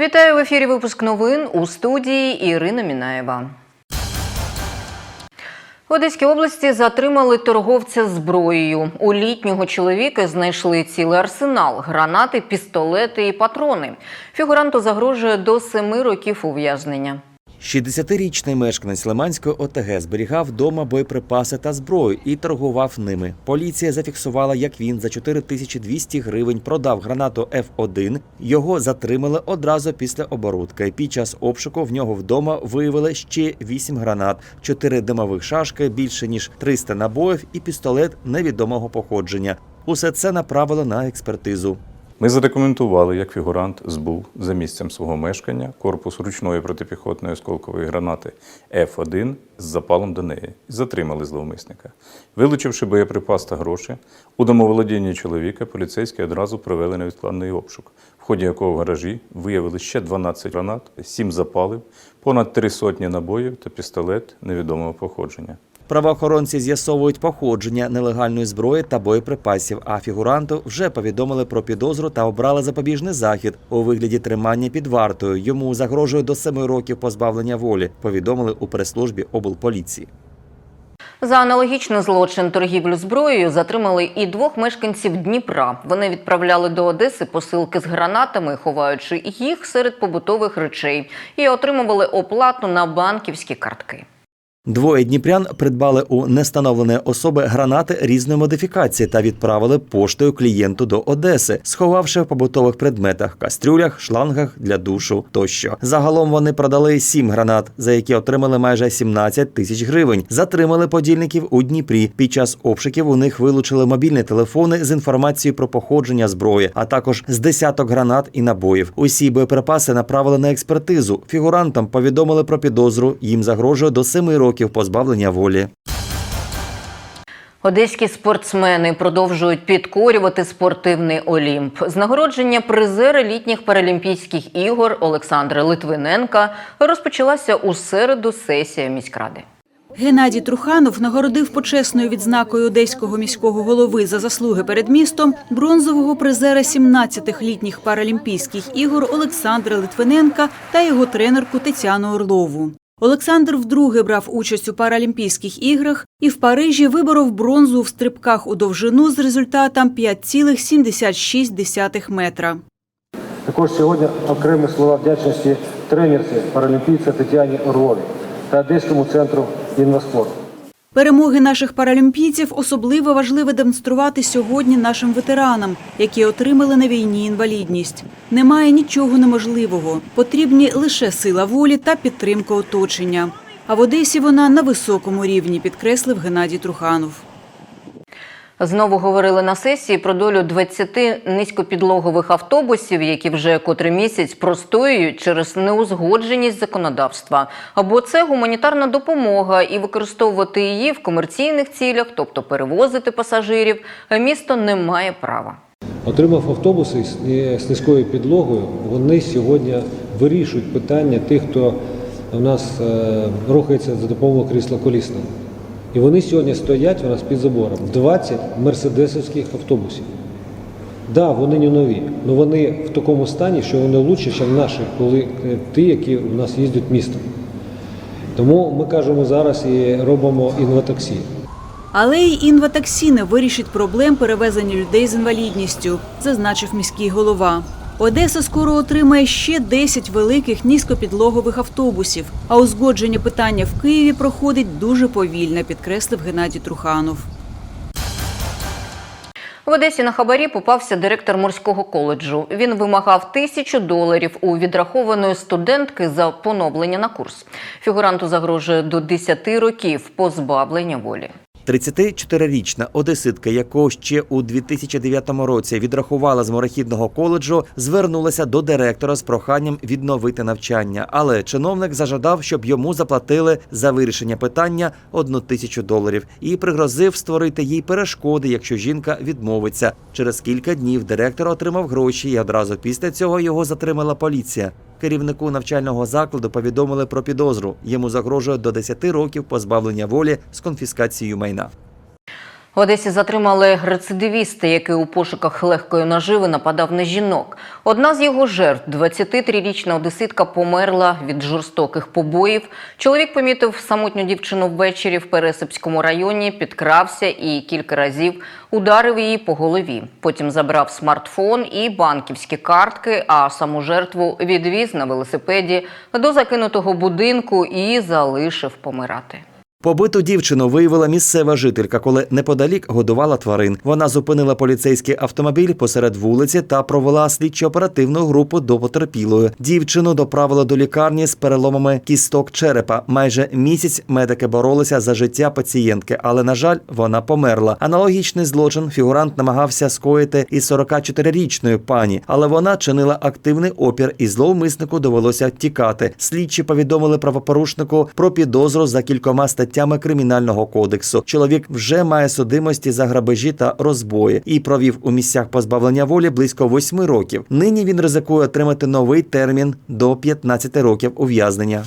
Вітаю в ефірі. Випуск новин у студії Ірина Мінаєва. В Одеській області затримали торговця зброєю. У літнього чоловіка знайшли цілий арсенал: гранати, пістолети і патрони. Фігуранту загрожує до семи років ув'язнення. 60-річний мешканець Лиманської ОТГ зберігав вдома боєприпаси та зброю і торгував ними. Поліція зафіксувала, як він за 4200 гривень продав гранату F1. Його затримали одразу після оборудки. Під час обшуку в нього вдома виявили ще 8 гранат, 4 димових шашки, більше ніж 300 набоїв і пістолет невідомого походження. Усе це направили на експертизу. Ми задокументували, як фігурант збув за місцем свого мешкання корпус ручної протипіхотної осколкової гранати F1 з запалом до неї і затримали зловмисника. Вилучивши боєприпас та гроші, у домоволодінні чоловіка поліцейські одразу провели невідкладний обшук, в ході якого в гаражі виявили ще 12 гранат, 7 запалів, понад 3 сотні набоїв та пістолет невідомого походження. Правоохоронці з'ясовують походження нелегальної зброї та боєприпасів. А фігуранту вже повідомили про підозру та обрали запобіжний захід у вигляді тримання під вартою. Йому загрожує до семи років позбавлення волі. Повідомили у прес-службі облполіції. За аналогічний злочин торгівлю зброєю затримали і двох мешканців Дніпра. Вони відправляли до Одеси посилки з гранатами, ховаючи їх серед побутових речей, і отримували оплату на банківські картки. Двоє дніпрян придбали у нестановленої особи гранати різної модифікації та відправили поштою клієнту до Одеси, сховавши в побутових предметах, кастрюлях, шлангах для душу тощо. Загалом вони продали сім гранат, за які отримали майже 17 тисяч гривень. Затримали подільників у Дніпрі. Під час обшуків у них вилучили мобільні телефони з інформацією про походження зброї, а також з десяток гранат і набоїв. Усі боєприпаси направили на експертизу. Фігурантам повідомили про підозру. Їм загрожує до семи років позбавлення волі. Одеські спортсмени продовжують підкорювати спортивний Олімп. З нагородження призера літніх паралімпійських ігор Олександра Литвиненка розпочалася у середу сесія міськради. Геннадій Труханов нагородив почесною відзнакою одеського міського голови за заслуги перед містом бронзового призера 17-х літніх паралімпійських ігор Олександра Литвиненка та його тренерку Тетяну Орлову. Олександр вдруге брав участь у Паралімпійських іграх і в Парижі виборов бронзу в стрибках у довжину з результатом 5,76 метра. Також сьогодні окремі слова вдячності тренерці паралімпійця Тетяні Орлові та Одеському центру інваспорту. Перемоги наших паралімпійців особливо важливо демонструвати сьогодні нашим ветеранам, які отримали на війні інвалідність. Немає нічого неможливого. Потрібні лише сила волі та підтримка оточення. А в Одесі вона на високому рівні, підкреслив Геннадій Труханов. Знову говорили на сесії про долю 20 низькопідлогових автобусів, які вже котрий місяць простоюють через неузгодженість законодавства. Або це гуманітарна допомога, і використовувати її в комерційних цілях, тобто перевозити пасажирів, місто не має права. Отримав автобуси з низькою підлогою, вони сьогодні вирішують питання тих, хто у нас е, рухається за допомогою крісла колісного. І вони сьогодні стоять у нас під забором. 20 мерседесовських автобусів. Так, да, вони не нові, але вони в такому стані, що вони краще, ніж наші, коли е, ті, які у нас їздять містом. Тому ми кажемо зараз і робимо інватаксі. Але й інватаксі не вирішить проблем перевезення людей з інвалідністю, зазначив міський голова. Одеса скоро отримає ще 10 великих низькопідлогових автобусів, а узгодження питання в Києві проходить дуже повільно, підкреслив Геннадій Труханов. В Одесі на хабарі попався директор морського коледжу. Він вимагав тисячу доларів у відрахованої студентки за поновлення на курс. Фігуранту загрожує до 10 років позбавлення волі. 34-річна одеситка, яку ще у 2009 році відрахувала з морехідного коледжу, звернулася до директора з проханням відновити навчання. Але чиновник зажадав, щоб йому заплатили за вирішення питання одну тисячу доларів і пригрозив створити їй перешкоди, якщо жінка відмовиться. Через кілька днів директор отримав гроші, і одразу після цього його затримала поліція. Керівнику навчального закладу повідомили про підозру. Йому загрожує до 10 років позбавлення волі з конфіскацією майна. В Одесі затримали рецидивіста, який у пошуках легкої наживи нападав на жінок. Одна з його жертв, 23-річна одеситка, померла від жорстоких побоїв. Чоловік помітив самотню дівчину ввечері в Пересипському районі, підкрався і кілька разів ударив її по голові. Потім забрав смартфон і банківські картки, а саму жертву відвіз на велосипеді до закинутого будинку і залишив помирати. Побиту дівчину виявила місцева жителька, коли неподалік годувала тварин. Вона зупинила поліцейський автомобіль посеред вулиці та провела слідчо-оперативну групу до потерпілої. Дівчину доправили до лікарні з переломами кісток черепа. Майже місяць медики боролися за життя пацієнтки, але на жаль, вона померла. Аналогічний злочин фігурант намагався скоїти із 44-річною пані, але вона чинила активний опір, і зловмиснику довелося тікати. Слідчі повідомили правопорушнику про підозру за кількома статтями кримінального кодексу. Чоловік вже має судимості за грабежі та розбої і провів у місцях позбавлення волі близько восьми років. Нині він ризикує отримати новий термін до 15 років ув'язнення.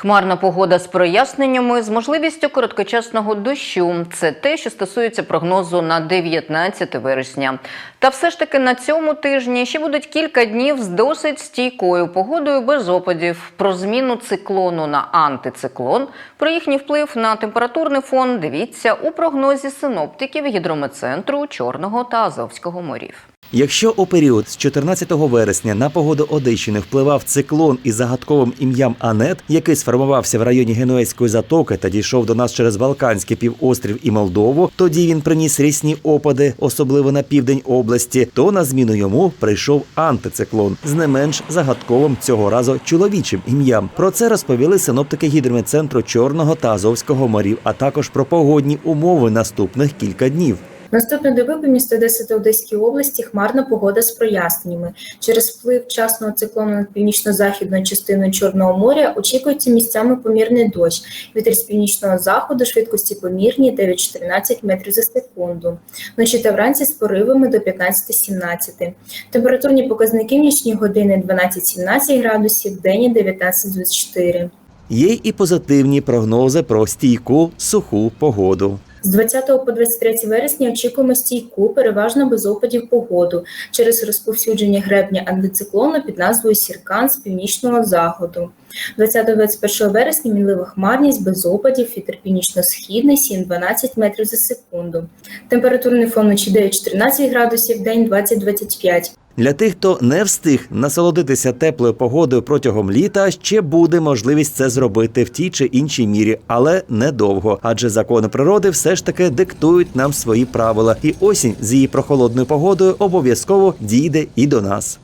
Хмарна погода з проясненнями з можливістю короткочасного дощу. Це те, що стосується прогнозу на 19 вересня. Та все ж таки на цьому тижні ще будуть кілька днів з досить стійкою погодою без опадів. Про зміну циклону на антициклон, про їхній вплив на температурний фон. Дивіться у прогнозі синоптиків гідрометцентру Чорного та Азовського морів. Якщо у період з 14 вересня на погоду Одещини впливав циклон із загадковим ім'ям Анет, який сформувався в районі Генуезької затоки та дійшов до нас через Балканський півострів і Молдову, тоді він приніс рісні опади, особливо на південь області. То на зміну йому прийшов антициклон з не менш загадковим цього разу чоловічим ім'ям. Про це розповіли синоптики гідрометцентру Чорного та Азовського морів, а також про погодні умови наступних кілька днів. Наступної доби по місту Одеси та Одеській області хмарна погода з проясненнями. Через вплив часного циклону над північно-західною частиною Чорного моря очікується місцями помірний дощ. Вітер з північного заходу швидкості помірні 9-14 метрів за секунду. Вночі та вранці з поривами до 15-17. Температурні показники в нічні години 12-17 градусів, день 19-24. Є і позитивні прогнози про стійку суху погоду. З 20 по 23 вересня очікуємо стійку, переважно без опадів погоду через розповсюдження гребня антициклону під назвою Сіркан з північного заходу. 20-21 вересня мінлива хмарність без опадів, вітер північно-східний 7-12 метрів за секунду. Температурний фон вночі 9-14 градусів, день 20-25. Для тих, хто не встиг насолодитися теплою погодою протягом літа, ще буде можливість це зробити в тій чи іншій мірі, але недовго. Адже закони природи все ж таки диктують нам свої правила, і осінь з її прохолодною погодою обов'язково дійде і до нас.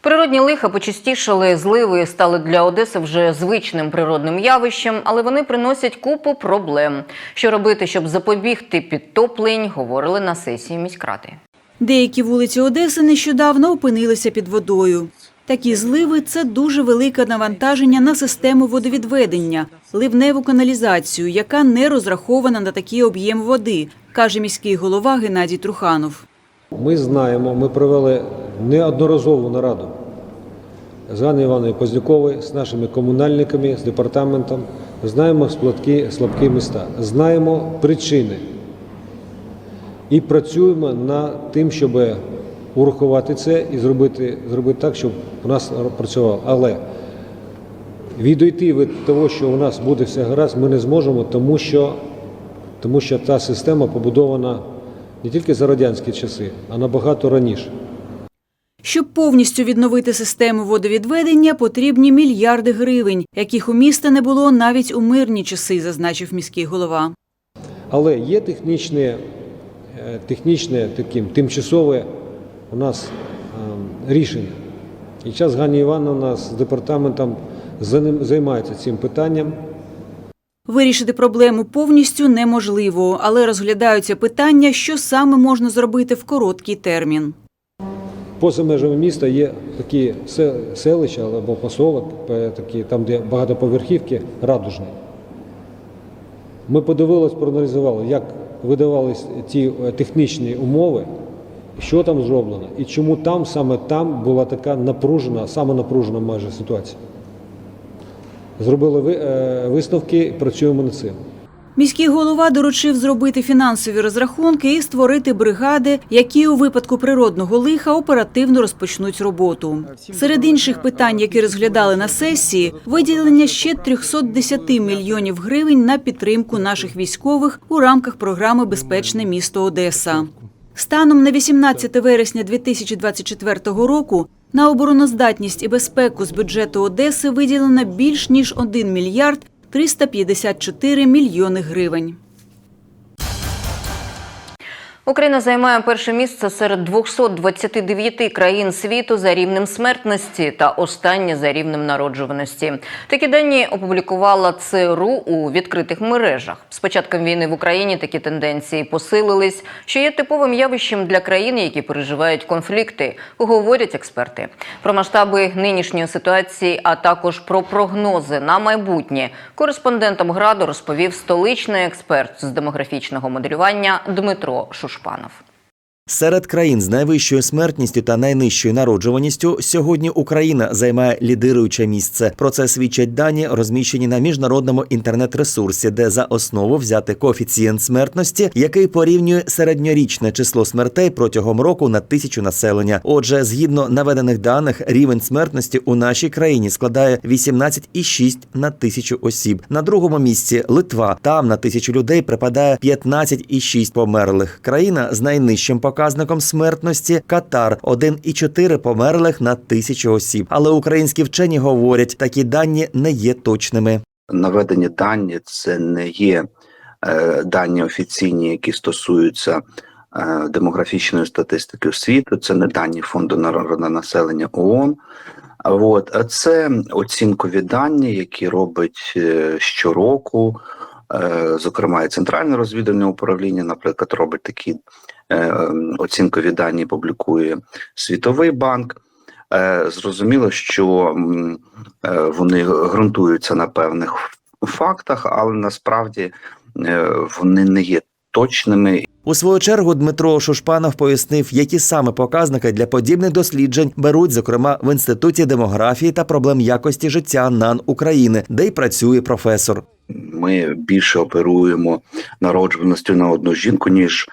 Природні лиха почастішали, зливи стали для Одеси вже звичним природним явищем, але вони приносять купу проблем. Що робити, щоб запобігти підтоплень, говорили на сесії міськради. Деякі вулиці Одеси нещодавно опинилися під водою. Такі зливи це дуже велике навантаження на систему водовідведення, ливневу каналізацію, яка не розрахована на такий об'єм води, каже міський голова Геннадій Труханов. Ми знаємо, ми провели неодноразову нараду з Ганною Івановною Поздняковою, з нашими комунальниками, з департаментом. Знаємо слабкі, слабкі міста, знаємо причини і працюємо над тим, щоб урахувати це і зробити, зробити так, щоб у нас працювало. Але відійти від того, що у нас буде все гаразд, ми не зможемо, тому що, тому що та система побудована не тільки за радянські часи, а набагато раніше. Щоб повністю відновити систему водовідведення, потрібні мільярди гривень, яких у міста не було навіть у мирні часи, зазначив міський голова. Але є технічне, е, технічне таким тимчасове у нас е, рішення. І зараз Ганя Івановна з департаментом займається цим питанням. Вирішити проблему повністю неможливо, але розглядаються питання, що саме можна зробити в короткий термін. Поза межами міста є такі селища або поселок, е, такі, там, де багатоповерхівки, радужні. Ми подивилися, проаналізували, як видавались ті е, технічні умови, що там зроблено, і чому там, саме там була така напружена, саме напружена майже ситуація. Зробили е, висновки, працюємо над цим. Міський голова доручив зробити фінансові розрахунки і створити бригади, які у випадку природного лиха оперативно розпочнуть роботу. Серед інших питань, які розглядали на сесії, виділення ще 310 мільйонів гривень на підтримку наших військових у рамках програми Безпечне місто Одеса. Станом на 18 вересня 2024 року на обороноздатність і безпеку з бюджету Одеси виділено більш ніж 1 мільярд 354 мільйони гривень. Україна займає перше місце серед 229 країн світу за рівнем смертності та останнє за рівнем народжуваності. Такі дані опублікувала ЦРУ у відкритих мережах. З початком війни в Україні такі тенденції посилились, що є типовим явищем для країн, які переживають конфлікти, говорять експерти. Про масштаби нинішньої ситуації, а також про прогнози на майбутнє. Кореспондентам граду розповів столичний експерт з демографічного моделювання Дмитро Шушпанов. Серед країн з найвищою смертністю та найнижчою народжуваністю сьогодні Україна займає лідируюче місце. Про це свідчать дані, розміщені на міжнародному інтернет-ресурсі, де за основу взяти коефіцієнт смертності, який порівнює середньорічне число смертей протягом року на тисячу населення. Отже, згідно наведених даних, рівень смертності у нашій країні складає 18,6 на тисячу осіб. На другому місці Литва. Там на тисячу людей припадає 15,6 померлих. Країна з найнижчим показником смертності Катар 1,4 померлих на тисячу осіб. Але українські вчені говорять, такі дані не є точними. наведені дані це не є е, дані офіційні, які стосуються е, демографічної статистики світу. Це не дані фонду народного населення ООН. От а це оцінкові дані, які робить е, щороку. Зокрема, і центральне розвідувальне управління, наприклад, робить такі оцінкові дані, публікує Світовий банк. Е, Зрозуміло, що е, вони ґрунтуються на певних фактах, але насправді е, вони не є точними У свою чергу Дмитро Шушпанов пояснив, які саме показники для подібних досліджень беруть, зокрема в інституті демографії та проблем якості життя НАН України, де й працює професор. ми більше оперуємо народжуваністю на одну жінку, ніж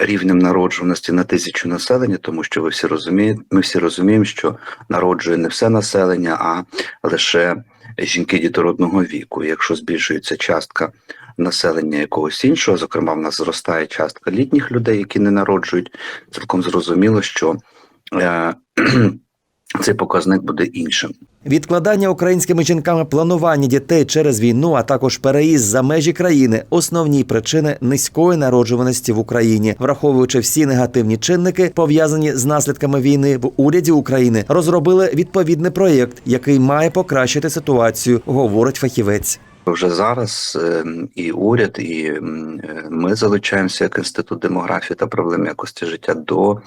рівнем народжуваності на тисячу населення, тому що ви всі розумієте, ми всі розуміємо, що народжує не все населення, а лише жінки дітородного віку. Якщо збільшується частка населення якогось іншого, зокрема, в нас зростає частка літніх людей, які не народжують, цілком зрозуміло, що е, цей показник буде іншим. Відкладання українськими жінками планування дітей через війну, а також переїзд за межі країни основні причини низької народжуваності в Україні, враховуючи всі негативні чинники, пов'язані з наслідками війни в уряді України, розробили відповідний проєкт, який має покращити ситуацію, говорить фахівець. Вже зараз е, і уряд, і е, ми залучаємося як інститут демографії та проблем якості життя до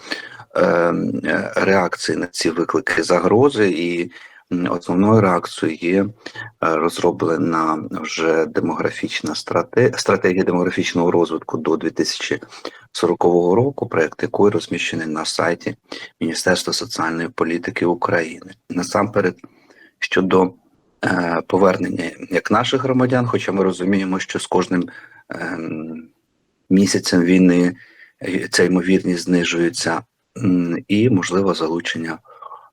реакції на ці виклики загрози. І основною реакцією є е, розроблена вже демографічна стратегія, стратегія демографічного розвитку до 2040 року, проект якої розміщений на сайті Міністерства соціальної політики України. Насамперед щодо е, повернення як наших громадян, хоча ми розуміємо, що з кожним ем, місяцем війни е, ця ймовірність знижується, і можливо залучення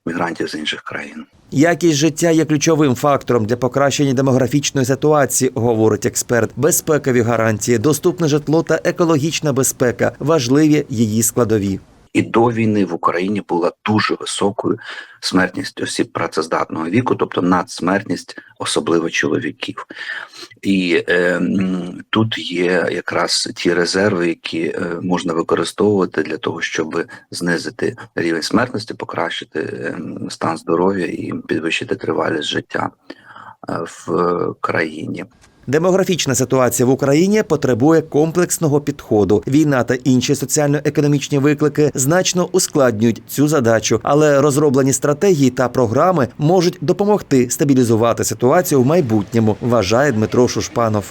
мігрантів з інших країн. Якість життя є ключовим фактором для покращення демографічної ситуації, говорить експерт. Безпекові гарантії, доступне житло та екологічна безпека важливі її складові. І до війни в Україні була дуже високою смертність осіб працездатного віку, тобто надсмертність, особливо чоловіків. І е, тут є якраз ті резерви, які е, можна використовувати для того, щоб знизити рівень смертності, покращити е, стан здоров'я і підвищити тривалість життя е, в країні. Демографічна ситуація в Україні потребує комплексного підходу. Війна та інші соціально-економічні виклики значно ускладнюють цю задачу, але розроблені стратегії та програми можуть допомогти стабілізувати ситуацію в майбутньому, вважає Дмитро Шушпанов.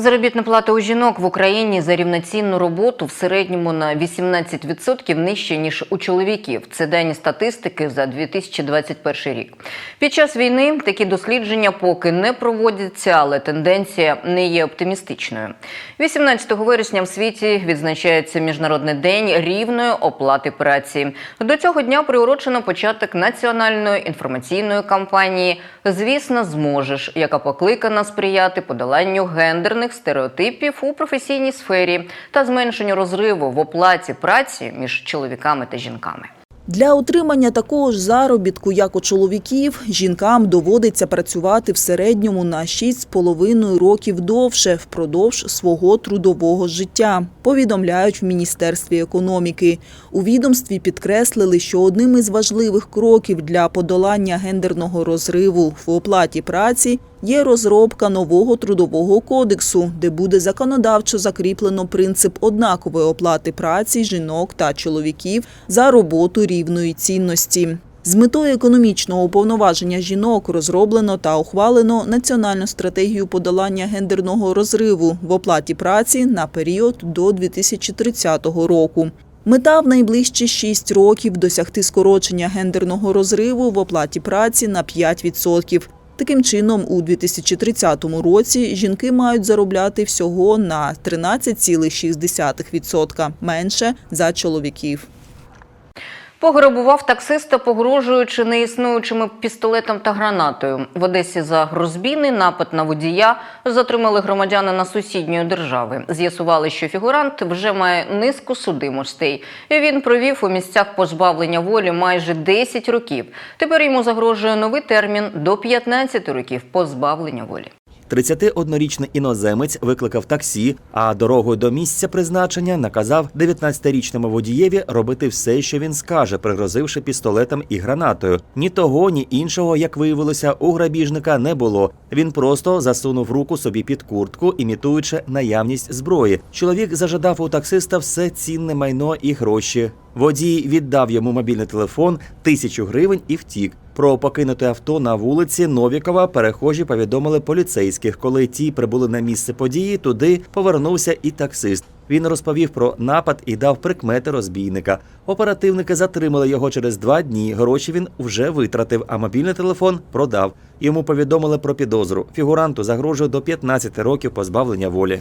Заробітна плата у жінок в Україні за рівноцінну роботу в середньому на 18% нижче, ніж у чоловіків. Це дані статистики за 2021 рік. Під час війни такі дослідження поки не проводяться, але тенденція не є оптимістичною. 18 вересня в світі відзначається Міжнародний день рівної оплати праці. До цього дня приурочено початок національної інформаційної кампанії Звісно, зможеш, яка покликана сприяти подоланню гендерних стереотипів у професійній сфері та зменшенню розриву в оплаті праці між чоловіками та жінками. Для отримання такого ж заробітку, як у чоловіків, жінкам доводиться працювати в середньому на 6,5 років довше впродовж свого трудового життя, повідомляють в Міністерстві економіки. У відомстві підкреслили, що одним із важливих кроків для подолання гендерного розриву в оплаті праці є розробка нового трудового кодексу, де буде законодавчо закріплено принцип однакової оплати праці жінок та чоловіків за роботу рівної цінності. З метою економічного уповноваження жінок розроблено та ухвалено національну стратегію подолання гендерного розриву в оплаті праці на період до 2030 року. Мета в найближчі 6 років досягти скорочення гендерного розриву в оплаті праці на 5%. Таким чином, у 2030 році жінки мають заробляти всього на 13,6% менше за чоловіків. Пограбував таксиста, погрожуючи неіснуючими пістолетом та гранатою. В Одесі за розбійний напад на водія затримали громадянина сусідньої держави. З'ясували, що фігурант вже має низку судимостей. Він провів у місцях позбавлення волі майже 10 років. Тепер йому загрожує новий термін до 15 років позбавлення волі. 31-річний іноземець викликав таксі, а дорогою до місця призначення наказав 19-річному водієві робити все, що він скаже, пригрозивши пістолетом і гранатою. Ні того, ні іншого, як виявилося, у грабіжника не було. Він просто засунув руку собі під куртку, імітуючи наявність зброї. Чоловік зажадав у таксиста все цінне майно і гроші. Водій віддав йому мобільний телефон, тисячу гривень і втік. Про покинуте авто на вулиці Новікова перехожі повідомили поліцейських. Коли ті прибули на місце події, туди повернувся і таксист. Він розповів про напад і дав прикмети розбійника. Оперативники затримали його через два дні. Гроші він вже витратив, а мобільний телефон продав. Йому повідомили про підозру. Фігуранту загрожує до 15 років позбавлення волі.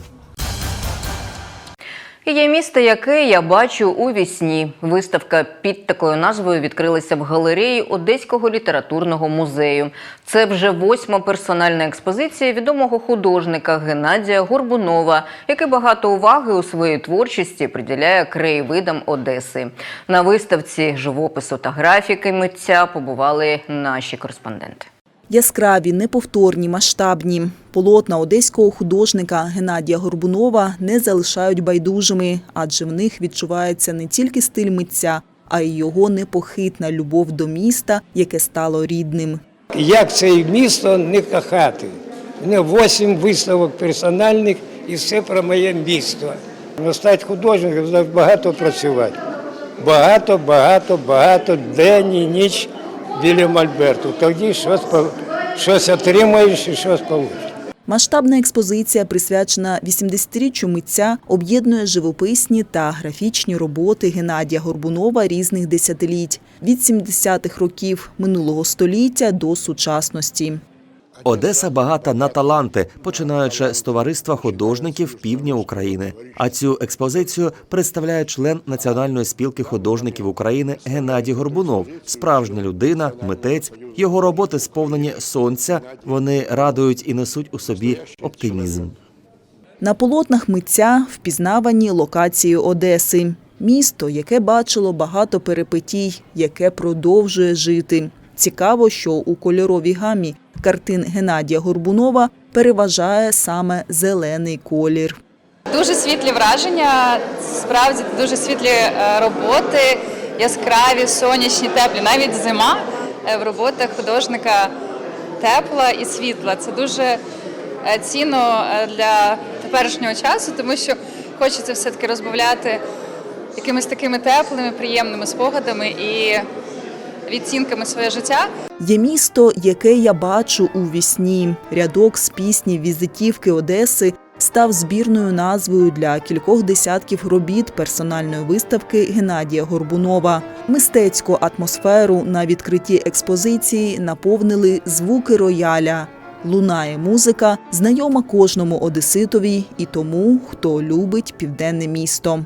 Є місто, яке я бачу у вісні. Виставка під такою назвою відкрилася в галереї Одеського літературного музею. Це вже восьма персональна експозиція відомого художника Геннадія Горбунова, який багато уваги у своїй творчості приділяє краєвидам Одеси. На виставці живопису та графіки митця побували наші кореспонденти. Яскраві, неповторні, масштабні. Полотна одеського художника Геннадія Горбунова не залишають байдужими, адже в них відчувається не тільки стиль митця, а й його непохитна любов до міста, яке стало рідним. Як це місто не кохати? У мене вісім виставок персональних і все про моє місто. Ну, стати художником багато працювати. Багато, багато, багато, день і ніч біля Мольберту. Тоді щось, щось отримаєш і щось получиш. Масштабна експозиція, присвячена 80-річчю митця, об'єднує живописні та графічні роботи Геннадія Горбунова різних десятиліть від 70-х років минулого століття до сучасності. Одеса багата на таланти, починаючи з товариства художників півдня України. А цю експозицію представляє член Національної спілки художників України Геннадій Горбунов, справжня людина, митець. Його роботи сповнені сонця. Вони радують і несуть у собі оптимізм. На полотнах митця впізнавані локації Одеси. Місто, яке бачило багато перипетій, яке продовжує жити. Цікаво, що у кольоровій гамі картин Геннадія Горбунова переважає саме зелений колір. Дуже світлі враження, справді дуже світлі е, роботи, яскраві, сонячні, теплі. Навіть зима е, в роботах художника тепла і світла. Це дуже е, цінно для теперішнього часу, тому що хочеться все-таки розбавляти якимись такими теплими, приємними спогадами і відцінками своє життя. Є місто, яке я бачу у вісні. Рядок з пісні візитівки Одеси став збірною назвою для кількох десятків робіт персональної виставки Геннадія Горбунова. Мистецьку атмосферу на відкритті експозиції наповнили звуки рояля. Лунає музика, знайома кожному одеситові і тому, хто любить південне місто.